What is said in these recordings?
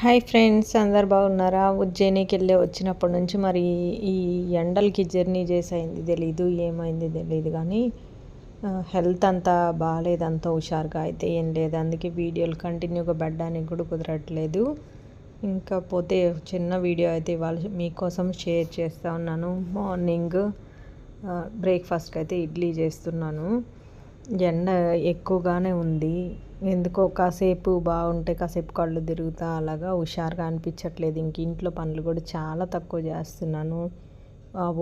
Hi friends అందరు బాగున్నారా? ఉజ్జయినికి వెళ్ళి వచ్చినప్పటి నుంచి మరి ఈ ఎండలకి జర్నీ చేసైంది తెలీదు ఏమైంది తెలీదు కానీ హెల్త్ అంతా బాగాలేదు అంత హుషారుగా అయితే ఏం లేదు. అందుకే వీడియోలు కంటిన్యూగా పెట్టడానికి కూడా కుదరట్లేదు. ఇంకా పోతే చిన్న వీడియో అయితే ఇవాళ మీకోసం షేర్ చేస్తూ ఉన్నాను. మార్నింగ్ బ్రేక్ఫాస్ట్కి అయితే ఇడ్లీ చేస్తున్నాను. ఎండ ఎక్కువగానే ఉంది. ఎందుకో కాసేపు బాగుంటే కాసేపు కళ్ళు తిరుగుతా అలాగా హుషారుగా అనిపించట్లేదు. ఇంక ఇంట్లో పనులు కూడా చాలా తక్కువ చేస్తున్నాను.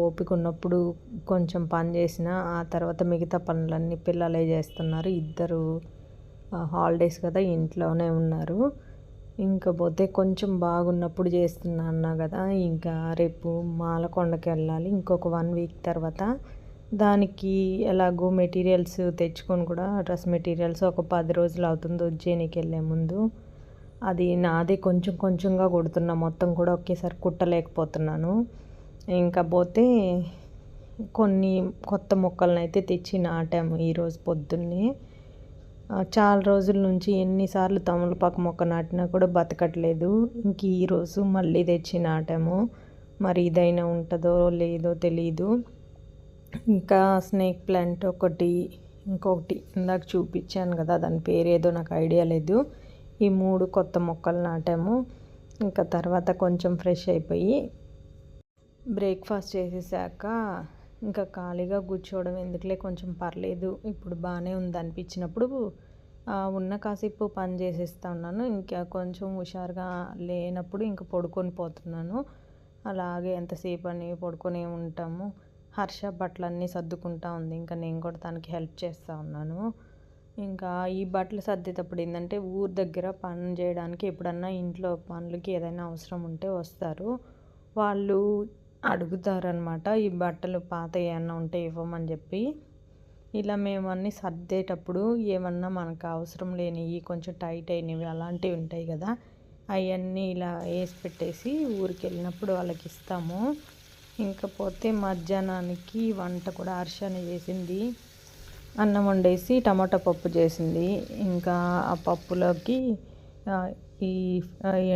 ఓపిక ఉన్నప్పుడు కొంచెం పని చేసిన ఆ తర్వాత మిగతా పనులన్నీ పిల్లలే చేస్తున్నారు. ఇద్దరు హాలిడేస్ కదా ఇంట్లోనే ఉన్నారు. ఇంకా పోతే కొంచెం బాగున్నప్పుడు చేస్తున్నా అన్నా కదా. ఇంకా రేపు మాలకొండకి వెళ్ళాలి. ఇంకొక వన్ వీక్ తర్వాత దానికి ఎలాగో మెటీరియల్స్ తెచ్చుకొని కూడా డ్రెస్ మెటీరియల్స్ ఒక పది రోజులు అవుతుంది ఉజ్జయినికి వెళ్ళే ముందు. అది నాదే కొంచెం కొంచెంగా కుడుతున్నా మొత్తం కూడా ఒకేసారి కుట్టలేకపోతున్నాను. ఇంకా పోతే కొన్ని కొత్త మొక్కలను అయితే తెచ్చి నాటాము ఈరోజు పొద్దున్నే. చాలా రోజుల నుంచి ఎన్నిసార్లు తమలపాకు మొక్క నాటినా కూడా బతకట్లేదు. ఇంక ఈరోజు మళ్ళీ తెచ్చి నాటాము. మరి ఇదైనా ఉంటుందో లేదో తెలీదు. ఇంకా స్నేక్ ప్లాంట్ ఒకటి ఇంకొకటి ఇందాక చూపించాను కదా దాని పేరు ఏదో నాకు ఐడియా లేదు. ఈ మూడు కొత్త మొక్కలు నాటాము. ఇంకా తర్వాత కొంచెం ఫ్రెష్ అయిపోయి బ్రేక్ఫాస్ట్ చేసేసాక ఇంకా ఖాళీగా కూర్చోవడం ఎందుకులే కొంచెం పర్లేదు. ఇప్పుడు బాగానే ఉంది అనిపించినప్పుడు ఉన్న కాసేపు పని చేసేస్తా ఉన్నాను. ఇంకా కొంచెం హుషారుగా లేనప్పుడు ఇంకా పడుకొని పోతున్నాను. అలాగే ఎంతసేపు అని పడుకొని ఉంటాము. హర్ష బట్టలన్నీ సర్దుకుంటా ఉంది. ఇంకా నేను కూడా తనకి హెల్ప్ చేస్తూ ఉన్నాను. ఇంకా ఈ బట్టలు సర్దేటప్పుడు ఏంటంటే ఊరు దగ్గర పని చేయడానికి ఎప్పుడన్నా ఇంట్లో పనులకి ఏదైనా అవసరం ఉంటే వస్తారు. వాళ్ళు అడుగుతారనమాట ఈ బట్టలు పాత ఏమన్నా ఉంటే ఇవ్వమని చెప్పి. ఇలా మేము అన్నీ సర్దేటప్పుడు ఏమన్నా మనకు అవసరం లేనివి కొంచెం టైట్ అయినవి అలాంటివి ఉంటాయి కదా అవన్నీ ఇలా వేసి పెట్టేసి ఊరికి వెళ్ళినప్పుడు వాళ్ళకి ఇస్తాము. ఇంకపోతే మధ్యాహ్నానికి వంట కూడా హర్షని చేసింది. అన్నం వండేసి టమాటా పప్పు చేసింది. ఇంకా ఆ పప్పులోకి ఈ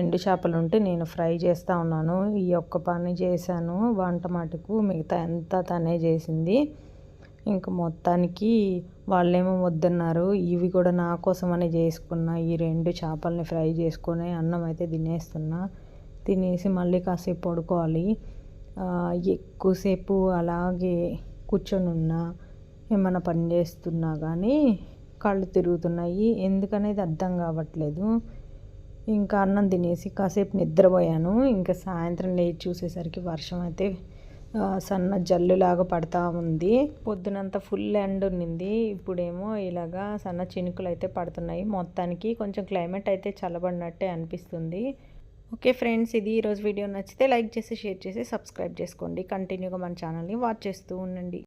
ఎండు చేపలు ఉంటే నేను ఫ్రై చేస్తూ ఉన్నాను. ఈ ఒక్క పని చేశాను. వంట మటుకు మిగతా ఎంత తనే చేసింది. ఇంక మొత్తానికి వాళ్ళేమో వద్దన్నారు. ఇవి కూడా నా కోసమని చేసుకున్న. ఈ రెండు చేపల్ని ఫ్రై చేసుకుని అన్నం అయితే తినేస్తున్నా. తినేసి మళ్ళీ కాసేపు పడుకోవాలి. ఎక్కువసేపు అలాగే కూర్చొని ఉన్నా ఏమైనా పని చేస్తున్నా కానీ కళ్ళు తిరుగుతున్నాయి. ఎందుకనేది అర్థం కావట్లేదు. ఇంకా అన్నం తినేసి కాసేపు నిద్రపోయాను. ఇంకా సాయంత్రం లేచి చూసేసరికి వర్షం అయితే సన్న జల్లులాగా పడతా ఉంది. పొద్దునంతా ఫుల్ ఎండ్ ఉన్నింది. ఇప్పుడేమో ఇలాగా సన్న చినుకులు అయితే పడుతున్నాయి. మొత్తానికి కొంచెం క్లైమేట్ అయితే చల్లబడినట్టే అనిపిస్తుంది. ఓకే ఫ్రెండ్స్ ఇది ఈరోజు వీడియో నచ్చితే లైక్ చేసి షేర్ చేసి సబ్స్క్రైబ్ చేసుకోండి. కంటిన్యూగా మన ఛానల్ని వాచ్ చేస్తూ ఉండండి.